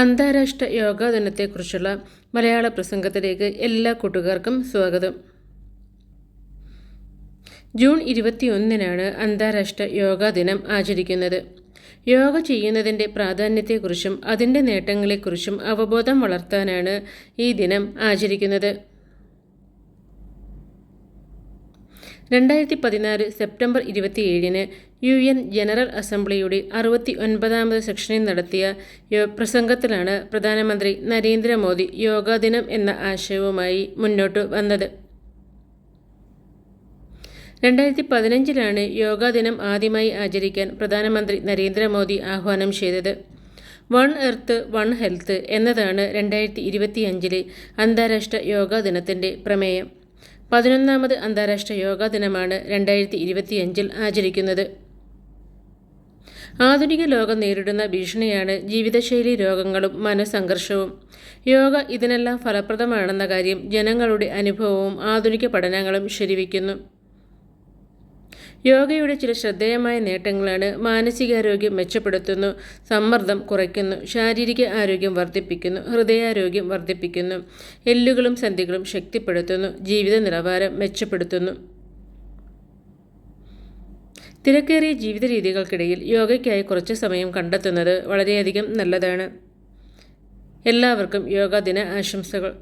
അന്താരാഷ്ട്ര യോഗാ ദിനത്തെക്കുറിച്ചുള്ള മലയാള പ്രസംഗത്തിലേക്ക് എല്ലാ കൂട്ടുകാർക്കും സ്വാഗതം. ജൂൺ ഇരുപത്തിയൊന്നിനാണ് അന്താരാഷ്ട്ര യോഗാ ദിനം ആചരിക്കുന്നത്. യോഗ ചെയ്യുന്നതിന്റെ പ്രാധാന്യത്തെക്കുറിച്ചും അതിന്റെ നേട്ടങ്ങളെക്കുറിച്ചും അവബോധം വളർത്താനാണ് ഈ ദിനം ആചരിക്കുന്നത്. രണ്ടായിരത്തി പതിനാറ് സെപ്റ്റംബർ ഇരുപത്തിയേഴിന് യു എൻ ജനറൽ അസംബ്ലിയുടെ അറുപത്തി ഒൻപതാമത് സെക്ഷനിൽ നടത്തിയ പ്രസംഗത്തിലാണ് പ്രധാനമന്ത്രി നരേന്ദ്രമോദി യോഗാ ദിനം എന്ന ആശയവുമായി മുന്നോട്ട് വന്നത്. രണ്ടായിരത്തി പതിനഞ്ചിലാണ് യോഗാ ദിനം ആദ്യമായി ആചരിക്കാൻ പ്രധാനമന്ത്രി നരേന്ദ്രമോദി ആഹ്വാനം ചെയ്തത്. വൺ എർത്ത് വൺ ഹെൽത്ത് എന്നതാണ് രണ്ടായിരത്തി ഇരുപത്തിയഞ്ചിലെ അന്താരാഷ്ട്ര യോഗാ ദിനത്തിന്റെ പ്രമേയം. പതിനൊന്നാമത് അന്താരാഷ്ട്ര യോഗാ ദിനമാണ് രണ്ടായിരത്തി ഇരുപത്തിയഞ്ചിൽ ആചരിക്കുന്നത്. ആധുനിക ലോകം നേരിടുന്ന ഭീഷണിയാണ് ജീവിതശൈലി രോഗങ്ങളും മനസ്സംഘർഷവും. യോഗ ഇതിനെല്ലാം ഫലപ്രദമാണെന്ന കാര്യം ജനങ്ങളുടെ അനുഭവവും ആധുനിക പഠനങ്ങളും ശരിവയ്ക്കുന്നു. യോഗയുടെ ചില ശ്രദ്ധേയമായ നേട്ടങ്ങളാണ് മാനസികാരോഗ്യം മെച്ചപ്പെടുത്തുന്നു സമ്മർദ്ദം കുറയ്ക്കുന്നു ശാരീരിക ആരോഗ്യം വർദ്ധിപ്പിക്കുന്നു ഹൃദയാരോഗ്യം വർദ്ധിപ്പിക്കുന്നു എല്ലുകളും സന്ധികളും ശക്തിപ്പെടുത്തുന്നു ജീവിത നിലവാരം മെച്ചപ്പെടുത്തുന്നു. തിരക്കേറിയ ജീവിത രീതികൾക്കിടയിൽ യോഗയ്ക്കായി കുറച്ച് സമയം കണ്ടെത്തുന്നത് വളരെയധികം നല്ലതാണ്. എല്ലാവർക്കും യോഗാ ദിന ആശംസകൾ.